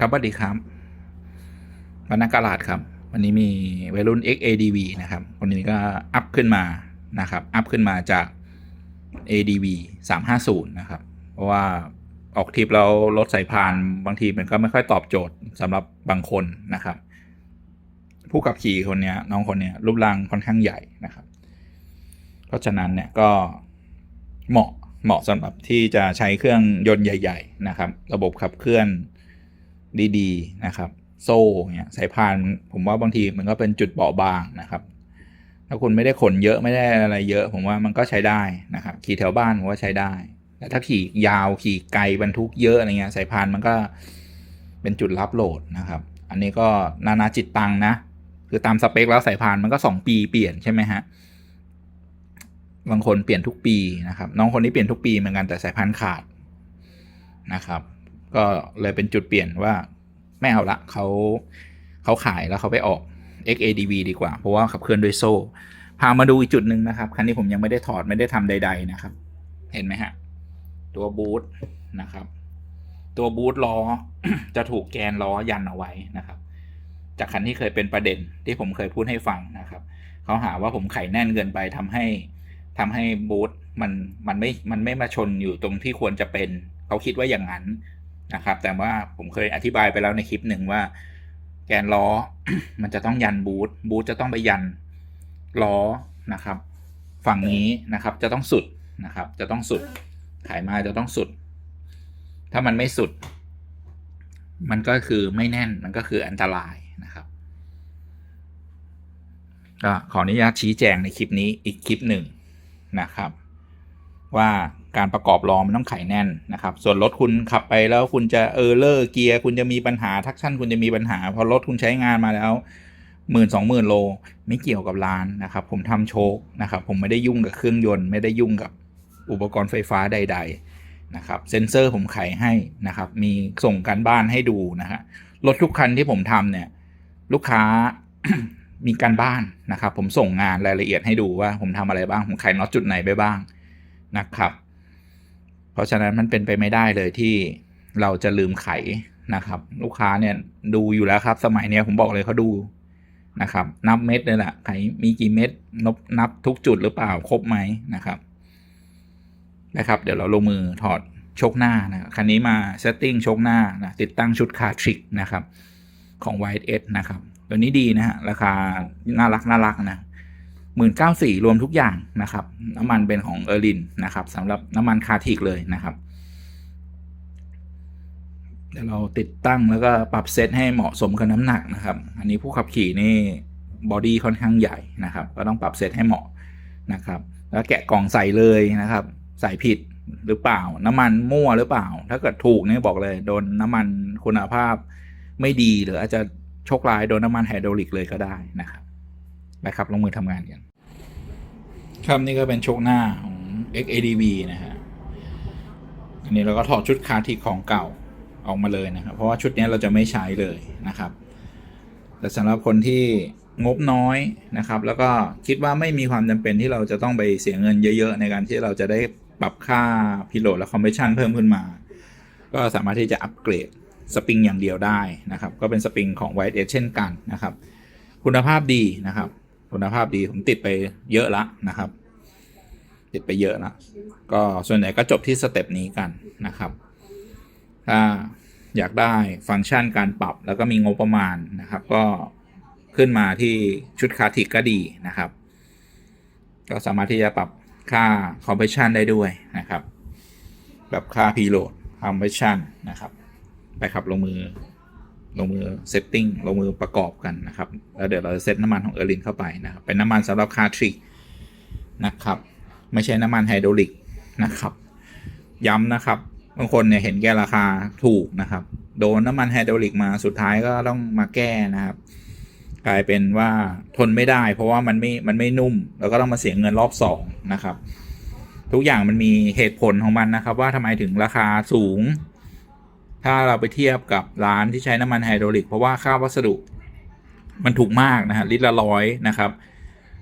ครับสวัสดีครับบรรณากาลาดครับ วันนี้มีวัยรุ่น XADV นะครับคนนี้ก็อัพขึ้นมานะครับ อัพขึ้นมาจาก ADV 350 นะครับ เพราะว่าออกทริปแล้วรถสายพานบางทีมันก็ไม่ค่อยตอบโจทย์สำหรับบางคนนะครับ ผู้ขับขี่คนนี้น้องคนนี้รูปร่างค่อนข้างใหญ่นะครับ เพราะฉะนั้นเนี่ยก็เหมาะเหมาะสำหรับที่จะใช้เครื่องยนต์ใหญ่ ๆ นะครับ ระบบขับเคลื่อน ดีๆนะครับ โซ่เนี่ยสายพานผมว่าบางทีมันก็เป็นจุดเบาบางนะครับ ถ้าคุณไม่ได้ขนเยอะไม่ได้อะไรเยอะ ผมว่ามันก็ใช้ได้นะครับ ขี่แถวบ้านผมว่าใช้ได้ แต่ถ้าขี่ยาวขี่ไกลบรรทุกเยอะอะไรเงี้ยสายพานมันก็เป็นจุดรับโหลดนะครับ อันนี้ก็นานาจิตตังนะคือตามสเปคแล้วสายพานมันก็สองปีเปลี่ยนใช่ไหมฮะบางคนเปลี่ยนทุกปีนะครับ น้องคนนี้เปลี่ยนทุกปีเหมือนกันแต่สายพานขาดนะครับ ก็เลยเป็นจุดเปลี่ยนว่าไม่เอาละเขาเขาขายแล้วเขาไปออก XADV ดีกว่า เพราะว่าขับเคลื่อนด้วยโซ่ พามาดูอีกจุดหนึ่งนะครับ คันนี้ผมยังไม่ได้ถอดไม่ได้ทำใด ๆ นะครับ เห็นไหมฮะ ตัวบูทนะครับ ตัวบูทล้อจะถูกแกนล้อยันเอาไว้นะครับ จากคันที่เคยเป็นประเด็นที่ผมเคยพูดให้ฟังนะครับเขาหาว่าผมไขแน่นเกินไปทำให้ทำให้บูทมันมันไม่มันไม่มาชนอยู่ตรงที่ควรจะเป็น เขาคิดว่าอย่างนั้น นะครับ แต่ว่าผมเคยอธิบายไปแล้วในคลิปหนึ่งว่า แกนล้อ มันจะต้องยันบูทบูทจะต้องไปยันล้อนะครับ ฝั่งนี้นะครับจะต้องสุดนะครับ จะต้องสุดไขมาจะต้องสุด ถ้ามันไม่สุด มันก็คือไม่แน่นมันก็คืออันตรายนะครับก็ขออนุญาตชี้แจงในคลิปนี้อีกคลิปหนึ่งนะครับ ว่า การประกอบล้อมันต้องไขแน่นนะครับ ส่วนรถคุณขับไปแล้วคุณจะเออร์เลอร์เกียร์คุณจะมีปัญหาทักชั่นคุณจะมีปัญหา พอรถคุณใช้งานมาแล้วหมื่นสองหมื่นโลไม่เกี่ยวกับร้านนะครับ ผมทำโชคนะครับ ผมไม่ได้ยุ่งกับเครื่องยนต์ไม่ได้ยุ่งกับอุปกรณ์ไฟฟ้าใด ๆนะครับ เซ็นเซอร์ผมไขให้นะครับ มีส่งการบ้านให้ดูนะฮะรถทุกคันที่ผมทำเนี่ย ลูกค้ามีการบ้านนะครับ ผมส่งงานรายละเอียดให้ดูว่าผมทำอะไรบ้าง ผมไขน็อตจุดไหนไปบ้างนะครับ เพราะฉะนั้นมันเป็นไปไม่ได้เลยที่เราจะลืมไขนะครับ ลูกค้าเนี่ยดูอยู่แล้วครับ สมัยเนี้ยผมบอกเลยเขาดูนะครับ นับเม็ดเลยแหละไขมีกี่เม็ดนับนับทุกจุดหรือเปล่าครบไหมนะครับนะครับ เดี๋ยวเราลงมือถอดชคหน้านะคันนี้มาเซตติ้งชคหน้านะติดตั้งชุดคาทริกนะครับ ของ White S นะครับ ตัวนี้ดีนะฮะราคาน่ารักน่ารักนะ หมื่นเก้าสี่รวมทุกอย่างนะครับน้ำมันเป็นของเออร์ลินนะครับสำหรับน้ำมันคาทิกเลยนะครับเดี๋ยวเราติดตั้งแล้วก็ปรับเซตให้เหมาะสมกับน้ำหนักนะครับ อันนี้ผู้ขับขี่นี่บอดี้ค่อนข้างใหญ่นะครับ ก็ต้องปรับเซตให้เหมาะนะครับ แล้วแกะกล่องใส่เลยนะครับ ใส่ผิดหรือเปล่า น้ำมันมั่วหรือเปล่า ถ้าเกิดถูกนี่บอกเลย โดนน้ำมันคุณภาพไม่ดีหรืออาจจะโชคร้ายโดนน้ำมันไฮดรอลิกเลยก็ได้นะครับ นะครับลงมือทำงานกันครับนี่ก็เป็นโชคหน้าของ XADV นะฮะอันนี้เราก็ถอดชุดคาทิกของเก่าออกมาเลยนะครับ เพราะว่าชุดนี้เราจะไม่ใช้เลยนะครับ แต่สำหรับคนที่งบน้อยนะครับ แล้วก็คิดว่าไม่มีความจำเป็นที่เราจะต้องไปเสียเงินเยอะ ๆ ในการที่เราจะได้ปรับค่าพิโลดและคอมเพรสชันเพิ่มขึ้นมา ก็สามารถที่จะอัปเกรดสปริงอย่างเดียวได้นะครับ ก็เป็นสปริงของ White Edge เช่นกันนะครับ คุณภาพดีนะครับ คุณภาพดีผมติดไปเยอะละนะครับ ติดไปเยอะละก็ส่วนใหญ่ก็จบที่สเต็ปนี้กันนะครับ ถ้าอยากได้ฟังก์ชันการปรับแล้วก็มีงบประมาณนะครับ ก็ขึ้นมาที่ชุดคาทิกก็ดีนะครับ ก็สามารถที่จะปรับค่าคอมเพรสชันได้ด้วยนะครับ แบบค่าพีโหลดคอมเพรสชันนะครับ ไปครับลงมือ ลงมือเซตติ้งลงมือประกอบกันนะครับ แล้วเดี๋ยวเราจะเซตน้ำมันของเออร์ลินเข้าไปนะครับ เป็นน้ำมันสำหรับคาทริกนะครับ ไม่ใช่น้ำมันไฮดรอลิกนะครับ ย้ำนะครับ บางคนเนี่ยเห็นแก้ราคาถูกนะครับ โดนน้ำมันไฮดรอลิกมาสุดท้ายก็ต้องมาแก้นะครับ กลายเป็นว่าทนไม่ได้ เพราะว่ามันไม่ มันไม่นุ่ม แล้วก็ต้องมาเสียเงินรอบสองนะครับ ทุกอย่างมันมีเหตุผลของมันนะครับ ว่าทำไมถึงราคาสูง ถ้าเราไปเทียบกับร้านที่ใช้น้ำมันไฮดรอลิก เพราะว่าค่าวัสดุมันถูกมากนะฮะลิตรละร้อยนะครับ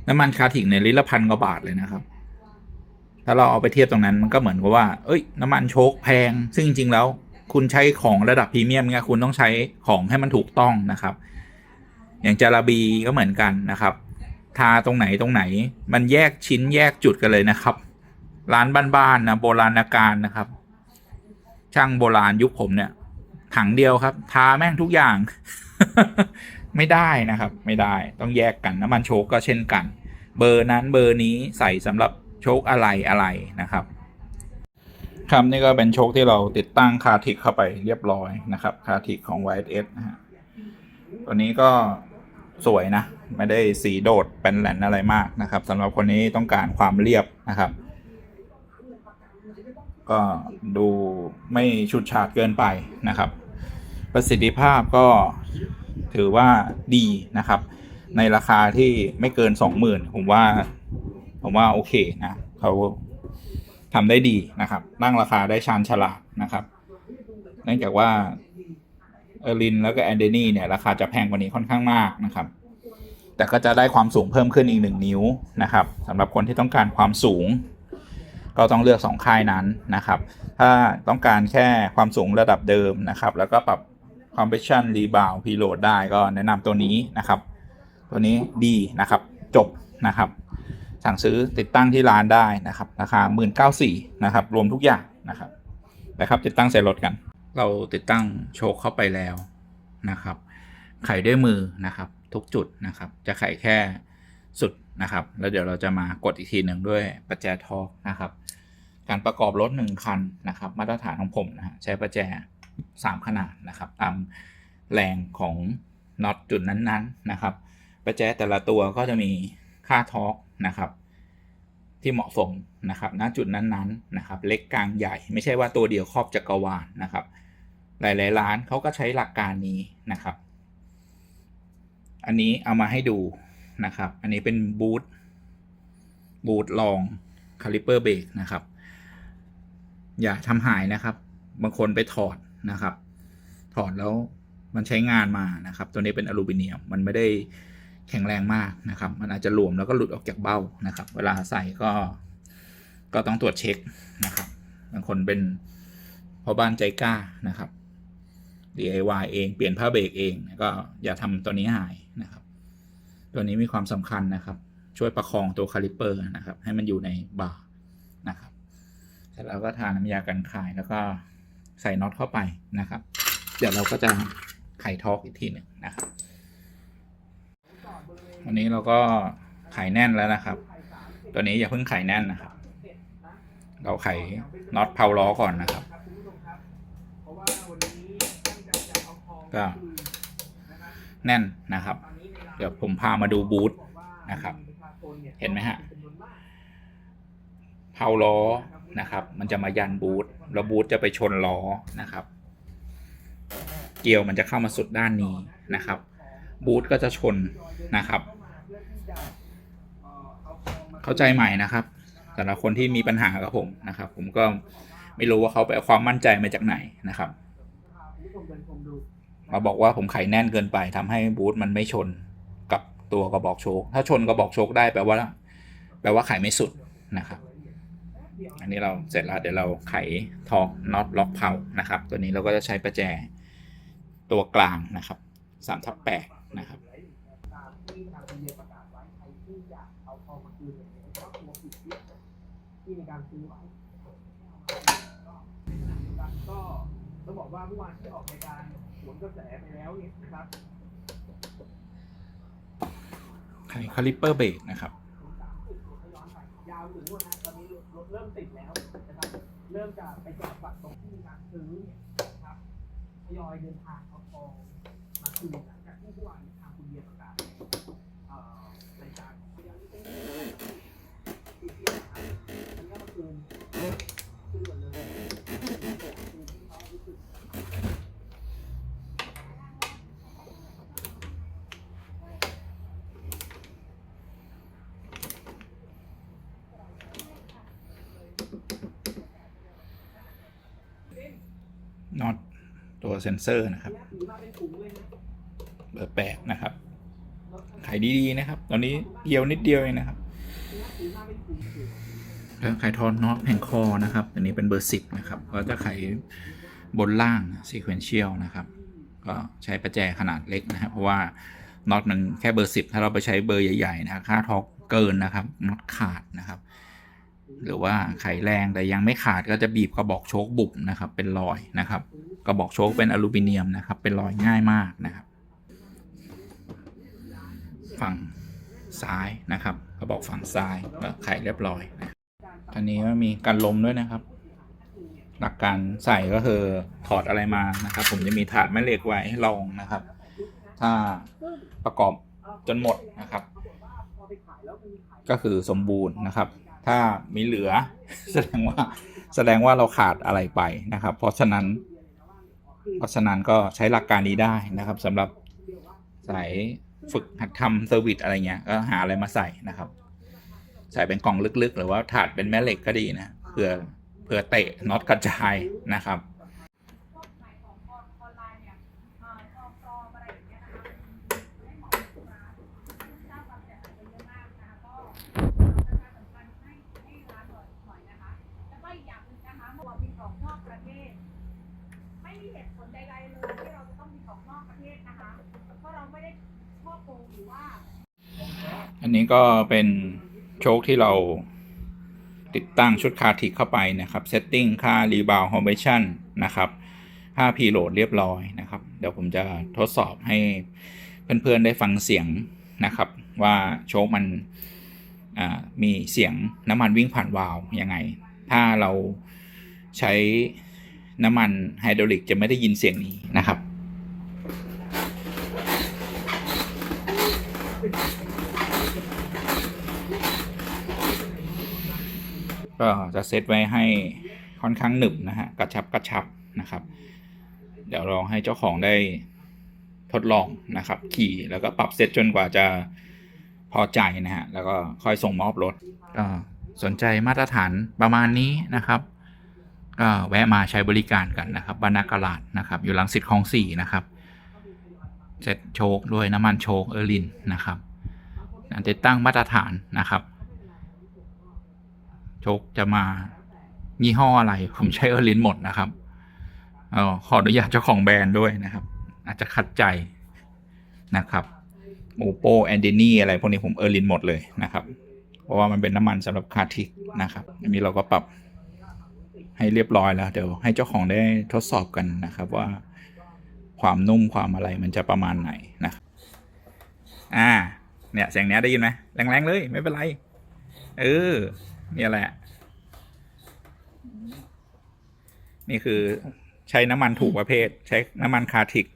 น้ำมันคาร์ทิกเนี่ยลิตรละพันกว่าบาทเลยนะครับ ถ้าเราเอาไปเทียบตรงนั้นมันก็เหมือนกับว่า เอ้ย น้ำมันโชคแพง ซึ่งจริงๆแล้ว คุณใช้ของระดับพรีเมียมเนี่ยคุณต้องใช้ของให้มันถูกต้องนะครับ อย่างจาราบีก็เหมือนกันนะครับ ทาตรงไหนตรงไหน มันแยกชิ้นแยกจุดกันเลยนะครับ ร้านบ้านๆนะโบราณการนะครับ ช่างโบราณยุคผมเนี่ย ถังเดียวครับ ทาแม่งทุกอย่าง ไม่ได้นะครับ ไม่ได้ต้องแยกกันน้ำมันโชกก็เช่นกัน เบอร์นั้นเบอร์นี้ใส่สำหรับโชคอะไรอะไรนะครับครับนี่ก็เป็นโชคที่เราติดตั้งคาทิกเข้าไปเรียบร้อยนะครับคาทิกของ YS นะฮะตัวนี้ก็สวยนะ ไม่ได้สีโดดเป็นแหลนอะไรมากนะครับสำหรับคนนี้ต้องการความเรียบนะครับ ก็ดูไม่ชุดฉาดเกินไปนะครับ ประสิทธิภาพก็ถือว่าดีนะครับ ในราคาที่ไม่เกินสองหมื่นผมว่า ผมว่าโอเคนะเขาทำได้ดีนะครับตั้งราคาได้ชาญฉลาดนะครับเนื่องจากว่าเอร์ลินแล้วก็แอนเดนี่เนี่ยราคาจะแพงกว่านี้ค่อนข้างมากนะครับ แต่ก็จะได้ความสูงเพิ่มขึ้นอีกหนึ่งนิ้วนะครับสำหรับคนที่ต้องการความสูง ก็ต้องเลือกสองค่ายนั้นนะครับ ถ้าต้องการแค่ความสูงระดับเดิมนะครับ แล้วก็ปรับ compression rebound preload ได้ก็แนะนำตัวนี้นะครับ ตัวนี้ดีนะครับ จบนะครับ สั่งซื้อติดตั้งที่ร้านได้นะครับ ราคา 1 9ื่นนะครับ รวมทุกอย่างนะครับนะครับ ติดตั้งใส่รถกัน เราติดตั้งโชคเข้าไปแล้วนะครับ ไขด้วยมือนะครับ ทุกจุดนะครับ จะไขแค่สุด นะครับ แล้วเดี๋ยวเราจะมากดอีกทีหนึ่งด้วยประแจทอกนะครับ การประกอบรถหนึ่งคันนะครับ มาตรฐานของผมนะฮะใช้ประแจ3ขนาดนะครับ ตามแรงของน็อตจุดนั้นๆนะครับประแจแต่ละตัวก็จะมีค่าทอร์กนะครับ ที่เหมาะสมนะครับ ณจุดนั้นๆนะครับ เล็กกลางใหญ่ไม่ใช่ว่าตัวเดียวครอบจักรวาลนะครับ หลายๆร้านเขาก็ใช้หลักการนี้นะครับ อันนี้เอามาให้ดู นะครับ อันนี้เป็นบูทบูทลองคาลิเปอร์เบรกนะครับ อย่าทำหายนะครับ บางคนไปถอดนะครับ ถอดแล้วมันใช้งานมานะครับ ตัวนี้เป็นอลูมิเนียม มันไม่ได้แข็งแรงมากนะครับ มันอาจจะหลวมแล้วก็หลุดออกจากเบ้านะครับ เวลาใส่ก็ก็ต้องตรวจเช็คนะครับ บางคนเป็นพอบ้านใจกล้านะครับ DIY เองเปลี่ยนผ้าเบรกเองก็อย่าทำตัวนี้หายนะครับ ตัวนี้มีความสำคัญนะครับ ช่วยประคองตัวคาลิปเปอร์นะครับ ให้มันอยู่ในบาร์นะครับเสร็จแล้วก็ทาน้ำยากันคายแล้วก็ใส่น็อตเข้าไปนะครับ เดี๋ยวเราก็จะไขทอกอีกทีหนึ่งนะครับวันนี้เราก็ไขแน่นแล้วนะครับ ตัวนี้อย่าเพิ่งไขแน่นนะครับ เราไขน็อตเพาล้อก่อนนะครับก็แน่นนะครับ เดี๋ยวผมพามาดูบูธนะครับ เห็นไหมฮะเพาล้อนะครับ มันจะมายันบูธแล้วบูธจะไปชนล้อนะครับ เกียวมันจะเข้ามาสุดด้านนี้นะครับ บูธก็จะชนนะครับ เข้าใจใหม่นะครับแต่ละคนที่มีปัญหากับผมนะครับ ผมก็ไม่รู้ว่าเขาไปเอาความมั่นใจมาจากไหนนะครับ มาบอกว่าผมไขแน่นเกินไปทำให้บูธมันไม่ชน ตัวกระบอกโชค ถ้าชนกระบอกโชคได้แปลว่า แปลว่าไขไม่สุดนะครับ อันนี้เราเสร็จแล้วเดี๋ยวเราไขทอกน็อตล็อกเพานะครับ ตัวนี้เราก็จะใช้ประแจตัวกลางนะครับสามทับแปดนะครับที่ในการซื้อไว้ก็ต้องบอกว่าเมื่อวานที่ออกรายการสวนกระแสไปแล้วเนี่ยนะครับ คาลิปเปอร์เบรกนะครับยาวถึงวันนะตอนนี้รถเริ่มติดแล้วนะครับเริ่มจะไปจอดฝั่งตรงที่มีการซื้อเนี่ยนะครับทยอยเดินทางเอาทองมาคืนหลังจากที่ผู้ว่าทางคุณเบียร์ประกาศเอ่อรายการของยังเป็นที่ที่นะครับอันนี้ก็คือซื้อหมดเลย น็อตตัว เซนเซอร์นะครับอมาเป็นถุงเลยนะเบอร์แปดนะครับไขดีๆนะครับ ตอนนี้เกี่ยวนิดเดียวเองนะครับแล้วไขทอนน็อตแผงคอนะครับ อันนี้เป็นเบอร์สิบนะครับ ก็จะไขบนล่าง sequential นะครับ ก็ใช้ประแจขนาดเล็กนะครับ เพราะว่าน็อตมันแค่เบอร์สิบถ้าเราไปใช้เบอร์ใหญ่ๆนะค่าท็อกเกินนะครับน็อตขาดนะครับ หรือว่าไขแรงแต่ยังไม่ขาดก็จะบีบกระบอกโชคบุบนะครับ เป็นรอยนะครับ กระบอกโชคเป็นอลูมิเนียมนะครับ เป็นรอยง่ายมากนะครับ ฝั่งซ้ายนะครับ กระบอกฝั่งซ้ายก็ไขเรียบร้อยนะตอนนี้ก็มีการลมด้วยนะครับ หลักการใส่ก็คือถอดอะไรมานะครับ ผมจะมีถาดแม่เหล็กไว้ให้ลองนะครับ ถ้าประกอบจนหมดนะครับ ก็คือสมบูรณ์นะครับ ถ้ามีเหลือ แสดงว่าแสดงว่าเราขาดอะไรไปนะครับ เพราะฉะนั้น เพราะฉะนั้นก็ใช้หลักการนี้ได้นะครับสำหรับสายฝึกหัดทำเซอร์วิสอะไรเงี้ยก็หาอะไรมาใส่นะครับ ใส่เป็นกล่องลึกๆ หรือว่าถาดเป็นแม่เหล็กก็ดีนะเพื่อเพื่อเตะน็อตกระจายนะครับ นี้ก็เป็นโชคที่เราติดตั้งชุดคาทิกเข้าไปนะครับเซตติ้งค่า rebound formation นะครับค่า preload เรียบร้อยนะครับ เดี๋ยวผมจะทดสอบให้เพื่อนๆได้ฟังเสียงนะครับ ว่าโชคมันมีเสียงน้ำมันวิ่งผ่านวาล์วยังไง ถ้าเราใช้น้ำมันไฮดรอลิกจะไม่ได้ยินเสียงนี้นะครับ ก็จะเซตไว้ให้ค่อนข้างหนึบนะฮะกระชับกระชับนะครับ เดี๋ยวลองให้เจ้าของได้ทดลองนะครับ ขี่แล้วก็ปรับเซตจนกว่าจะพอใจนะฮะแล้วก็ค่อยส่งมอบรถก็สนใจมาตรฐานประมาณนี้นะครับก็แวะมาใช้บริการกันนะครับบรรณากลาดนะครับ อยู่หลังสิทธิ์คลองสี่นะครับเซ็ตโชคด้วยน้ำมันโชคเออร์ลินนะครับติดตั้งมาตรฐานนะครับ โชคจะมายี่ห้ออะไร ผมใช้เออร์ลินหมดนะครับออขออนุญาตเจ้าของแบรนด์ด้วยนะครับ อาจจะขัดใจนะครับโมโปแอนเดนี่อะไรพวกนี้ผมเออร์ลินหมดเลยนะครับ เพราะว่ามันเป็นน้ำมันสำหรับคาทิกนะครับอันนี้เราก็ปรับให้เรียบร้อยแล้ว เดี๋ยวให้เจ้าของได้ทดสอบกันนะครับว่าความนุ่มความอะไรมันจะประมาณไหนนะอ่า เนี่ยเสียงเนี้ยได้ยินไหมแรงๆเลย ไม่เป็นไร เออ นี่แหละ นี่คือใช้น้ำมันถูกประเภท ใช้น้ำมันคาทิก